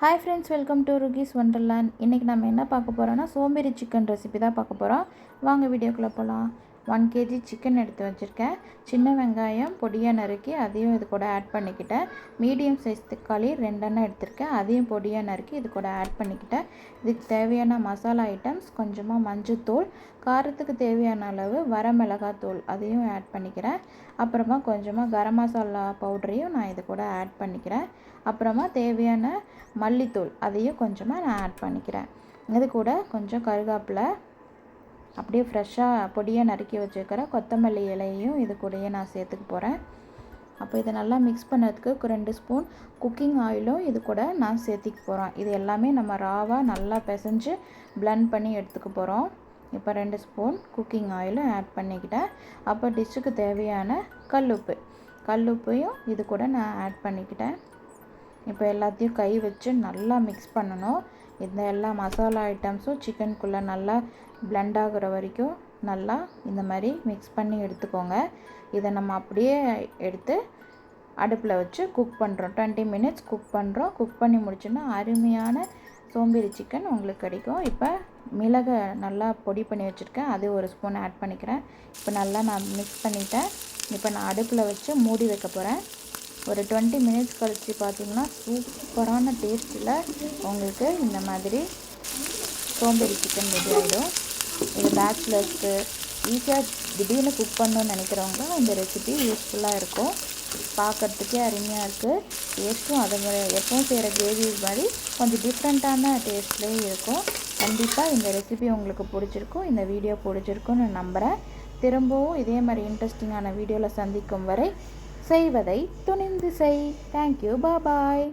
Hi friends welcome to Rukies wonderland இன்றைக்கி நம்ம என்ன பார்க்க போகிறோன்னா சோம்பேறி சிக்கன் ரெசிபி தான் பார்க்க போகிறோம் வாங்க வீடியோக்குள்ளே போகலாம் ஒன் கேஜி சிக்கன் எடுத்து வச்சுருக்கேன். சின்ன வெங்காயம் பொடியாக நறுக்கி அதையும் இது கூட ஆட் பண்ணிக்கிட்டேன். மீடியம் சைஸ் தக்காளி ரெண்டெண்ணம் எடுத்திருக்கேன். அதையும் பொடியாக நறுக்கி இது கூட ஆட் பண்ணிக்கிட்டேன். இதுக்கு தேவையான மசாலா ஐட்டம்ஸ் கொஞ்சமாக மஞ்சத்தூள் காரத்துக்கு தேவையான அளவு வரமிளகாத்தூள் அதையும் ஆட் பண்ணிக்கிறேன். அப்புறமா கொஞ்சமாக கரம் மசாலா பவுடரையும் நான் இது கூட ஆட் பண்ணிக்கிறேன். அப்புறமா தேவையான மல்லித்தூள் அதையும் கொஞ்சமாக நான் ஆட் பண்ணிக்கிறேன். இது கூட கொஞ்சம் கருகாப்பில் அப்படியே ஃப்ரெஷ்ஷாக பொடியாக நறுக்கி வச்சுருக்கிற கொத்தமல்லி இலையையும் இது கூடயே நான் சேர்த்துக்க போகிறேன் அப்போ இதை நல்லா மிக்ஸ் பண்ணதுக்கு ரெண்டு ஸ்பூன் குக்கிங் ஆயிலும் இது கூட நான் சேர்த்திக்க போகிறோம் இது எல்லாமே நம்ம ராவாக நல்லா பிசைஞ்சு பிளெண்ட் பண்ணி எடுத்துக்க போகிறோம் இப்போ ரெண்டு ஸ்பூன் குக்கிங் ஆயிலும் ஆட் பண்ணிக்கிட்டேன். அப்போ டிஷ்ஷுக்கு தேவையான கல்லுப்பு கல்லுப்பையும் இது கூட நான் ஆட் பண்ணிக்கிட்டேன். இப்போ எல்லாத்தையும் கை வச்சு நல்லா மிக்ஸ் பண்ணணும். இந்த எல்லா மசாலா ஐட்டம்ஸும் சிக்கனுக்குள்ளே நல்லா பிளெண்ட் ஆகிற வரைக்கும் நல்லா இந்த மாதிரி மிக்ஸ் பண்ணி எடுத்துக்கோங்க. இதை நம்ம அப்படியே எடுத்து அடுப்பில் வச்சு குக் பண்ணுறோம் டுவெண்ட்டி மினிட்ஸ் குக் பண்ணுறோம் குக் பண்ணி முடிச்சோன்னா அருமையான சோம்பேறி சிக்கன் உங்களுக்கு கிடைக்கும். இப்போ மிளகை நல்லா பொடி பண்ணி வச்சுருக்கேன். அது ஒரு ஸ்பூன் ஆட் பண்ணிக்கிறேன். இப்போ நல்லா நான் மிக்ஸ் பண்ணிவிட்டேன் இப்போ நான் அடுப்பில் வச்சு மூடி வைக்க போகிறேன் ஒரு டுவெண்ட்டி மினிட்ஸ் கழித்து பார்த்தீங்கன்னா சூப்பரான டேஸ்ட்டில் உங்களுக்கு இந்த மாதிரி சோம்பேறி சிக்கன் ரெடி ஆகிடும் இது பேச்சுலர்ஸ்க்கு ஈஸியாக திடீர்னு குக் பண்ணணும்னு நினைக்கிறவங்க இந்த ரெசிபி யூஸ்ஃபுல்லாக இருக்கும். பார்க்குறதுக்கே அருமையாக இருக்குது டேஸ்ட்டும் அதை மாதிரி எப்பவும் செய்கிற கிரேவி மாதிரி கொஞ்சம் டிஃப்ரெண்ட்டான டேஸ்ட்லேயும் இருக்கும். கண்டிப்பாக இந்த ரெசிபி உங்களுக்கு பிடிச்சிருக்கும். இந்த வீடியோ பிடிச்சிருக்குன்னு நம்புகிறேன் திரும்பவும் இதே மாதிரி இன்ட்ரெஸ்டிங்கான வீடியோவில் சந்திக்கும் வரை செய்வதை துணிந்து செய் தேங்க்யூ பாபாய்